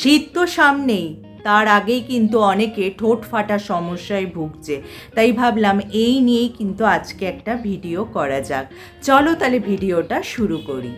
শীত তো সামনেই, তার আগেই কিন্তু অনেকে ঠোঁট ফাটা সমস্যায় ভুগছে। তাই ভাবলাম এই নিয়েই কিন্তু আজকে একটা ভিডিও করা যাক। চলো তাহলে ভিডিওটা শুরু করি।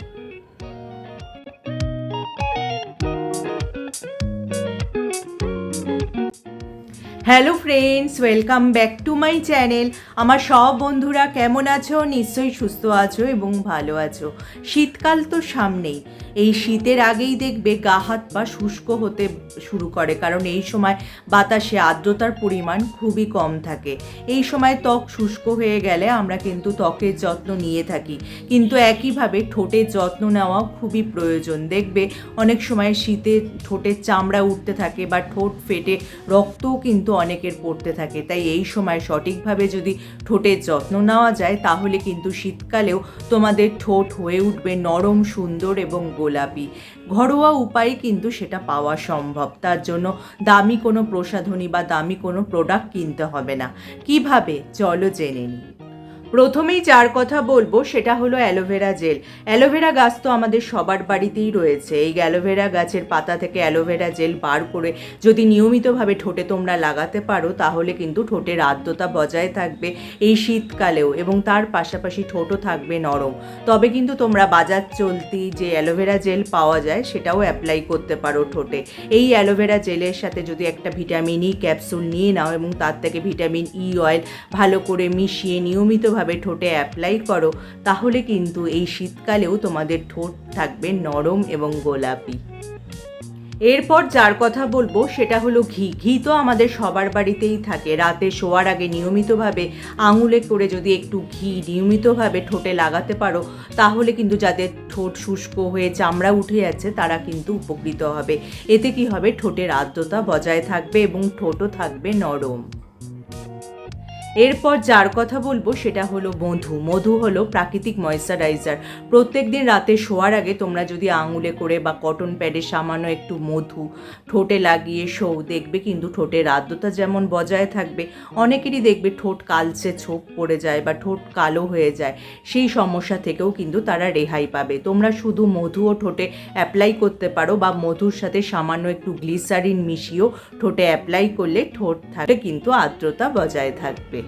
Hello friends welcome back to my channel আমার সব বন্ধুরা কেমন আছো? নিশ্চয়ই সুস্থ আছো এবং ভালো আছো। শীতকাল তো সামনেই। এই শীতের আগেই দেখবে গা, হাত, পা শুষ্ক হতে শুরু করে, কারণ এই সময় বাতাসে আর্দ্রতার পরিমাণ খুবই কম থাকে। এই সময় ত্বক শুষ্ক হয়ে গেলে আমরা কিন্তু ত্বকের যত্ন নিয়ে থাকি। কিন্তু একইভাবে ঠোঁটের যত্ন নেওয়াও খুবই প্রয়োজন। দেখবে অনেক সময় শীতে ঠোঁটের চামড়া উঠতে থাকে বা ঠোঁট ফেটে রক্তও কিন্তু অনেকের পড়তে থাকে। তাই এই সময় সঠিকভাবে যদি ঠোঁটের যত্ন নেওয়া যায়, তাহলে কিন্তু শীতকালেও তোমাদের ঠোঁট হয়ে উঠবে নরম, সুন্দর এবং গোলাপি। ঘরোয়া উপায়ে কিন্তু সেটা পাওয়া সম্ভব। তার জন্য দামি কোনো প্রসাধনী বা দামি কোনো প্রোডাক্ট কিনতে হবে না। কীভাবে? চলো জেনে নিই। প্রথমেই যার কথা বলব সেটা হলো অ্যালোভেরা জেল। অ্যালোভেরা গাছ তো আমাদের সবার বাড়িতেই রয়েছে। এই অ্যালোভেরা গাছের পাতা থেকে অ্যালোভেরা জেল বার করে যদি নিয়মিতভাবে ঠোঁটে তোমরা লাগাতে পারো, তাহলে কিন্তু ঠোঁটের আর্দ্রতা বজায় থাকবে এই শীতকালেও এবং তার পাশাপাশি ঠোঁটও থাকবে নরম। তবে কিন্তু তোমরা বাজার চলতি যে অ্যালোভেরা জেল পাওয়া যায়, সেটাও অ্যাপ্লাই করতে পারো ঠোঁটে। এই অ্যালোভেরা জেলের সাথে যদি একটা ভিটামিন ই ক্যাপসুল নিয়ে নাও এবং তার থেকে ভিটামিন ই অয়েল ভালো করে মিশিয়ে নিয়মিতভাবে ঠোঁটে অ্যাপ্লাই করো, তাহলে কিন্তু এই শীতকালেও তোমাদের ঠোঁট থাকবে নরম এবং গোলাপি। এরপর যার কথা বলব, সেটা হলো ঘি। ঘি তো আমাদের সবার বাড়িতেই থাকে। রাতে শোয়ার আগে নিয়মিতভাবে আঙুলে করে যদি একটু ঘি নিয়মিতভাবে ঠোঁটে লাগাতে পারো, তাহলে কিন্তু যাদের ঠোঁট শুষ্ক হয়ে চামড়া উঠে যাচ্ছে তারা কিন্তু উপকৃত হবে। এতে কি হবে? ঠোঁটের আর্দ্রতা বজায় থাকবে এবং ঠোঁটও থাকবে নরম। এরপর যার কথা বলব সেটা হলো মধু মধু হলো প্রাকৃতিক ময়েশ্চারাইজার প্রত্যেক দিন রাতে শোয়ার আগে তোমরা যদি আঙুলে করে বা কটন প্যাডে সামান্য একটু মধু, ঠোঁটে লাগিয়ে শো দেখবে কিন্তু ঠোঁটের আর্দ্রতা যেমন বজায় থাকবে, অনেকেরই দেখবে ঠোঁট কালচে ছোপ পড়ে যায় বা ঠোঁট কালো হয়ে যায়। সেই সমস্যা থেকেও কিন্তু তারা রেহাই পাবে। তোমরা শুধু মধু ও ঠোঁটে অ্যাপ্লাই করতে পারো বা মধুর সাথে সামান্য একটু গ্লিসারিন মিশিয়েও ঠোঁটে অ্যাপ্লাই করলে ঠোঁট থাকবে কিন্তু আর্দ্রতা বজায় থাকবে।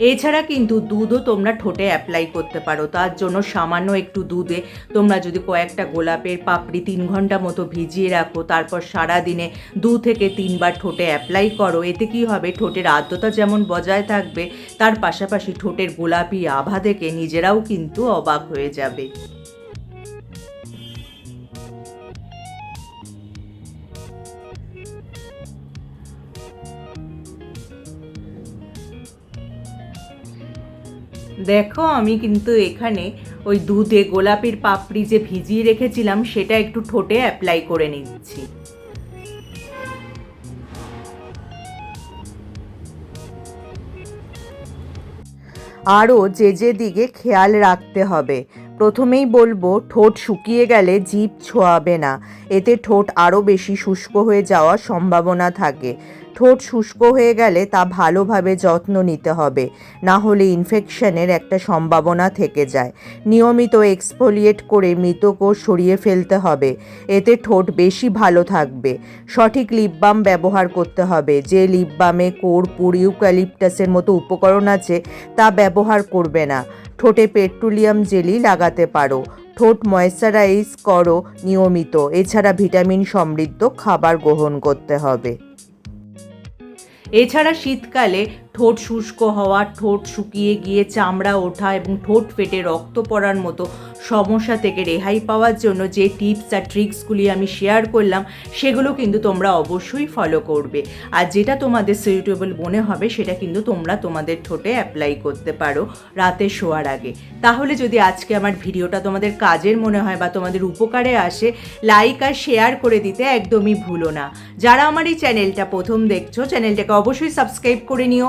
এছাড়া কিন্তু দুধও তোমরা ঠোঁটে অ্যাপ্লাই করতে পারো। তার জন্য সামান্য একটু দুধে তোমরা যদি কয়েকটা গোলাপের পাপড়ি তিন ঘণ্টা মতো ভিজিয়ে রাখো, তারপর সারা দিনে দু থেকে তিনবার ঠোঁটে অ্যাপ্লাই করো। এতে কি হবে? ঠোঁটের আর্দ্রতা যেমন বজায় থাকবে, তার পাশাপাশি ঠোঁটের গোলাপি আভা দেখে নিজেরাও কিন্তু অবাক হয়ে যাবে। দেখো, আমি কিন্তু এখানে ওই দুধে গোলাপির পাপড়ি যে ভিজিয়ে রেখেছিলাম, সেটা একটু ঠোঁটে অ্যাপ্লাই করে নিচ্ছি। আরও যে যে দিকে খেয়াল রাখতে হবে। প্রথমেই বলব, ঠোঁট শুকিয়ে গেলে জিভ ছোঁয়াবে না। এতে ঠোঁট আরও বেশি শুষ্ক হয়ে যাওয়ার সম্ভাবনা থাকে। ঠোঁট শুষ্ক হয়ে গেলে তা ভালোভাবে যত্ন নিতে হবে, না হলে ইনফেকশনের একটা সম্ভাবনা থেকে যায়। নিয়মিত এক্সফোলিয়েট করে মৃত কোষ সরিয়ে ফেলতে হবে, এতে ঠোঁট বেশি ভালো থাকবে। সঠিক লিপ বাম ব্যবহার করতে হবে, যে লিপ বামে কর্পূর মতো উপকরণ আছে, তা ব্যবহার করবে না। ঠোঁটে পেট্রোলিয়াম জেলি লাগাতে পারো। ঠোঁট ময়েশ্চারাইজ করো নিয়মিত। এছাড়া ভিটামিন সমৃদ্ধ খাবার গ্রহণ করতে হবে। এছাড়া শীতকালে ঠোঁট শুষ্ক হওয়া, ঠোঁট শুকিয়ে গিয়ে চামড়া ওঠা এবং ঠোঁট ফেটে রক্ত পড়ার মতো সমস্যা থেকে রেহাই পাওয়ার জন্য যে টিপস আর ট্রিক্সগুলি আমি শেয়ার করলাম, সেগুলো কিন্তু তোমরা অবশ্যই ফলো করবে। আর যেটা তোমাদের সুইটেবল মনে হবে, সেটা কিন্তু তোমরা তোমাদের ঠোঁটে অ্যাপ্লাই করতে পারো রাতে শোয়ার আগে। তাহলে যদি আজকে আমার ভিডিওটা তোমাদের কাজের মনে হয় বা তোমাদের উপকারে আসে লাইক আর শেয়ার করে দিতে একদমই ভুলো না। যারা আমার এই চ্যানেলটা প্রথম দেখছ চ্যানেলটাকে অবশ্যই সাবস্ক্রাইব করে নিও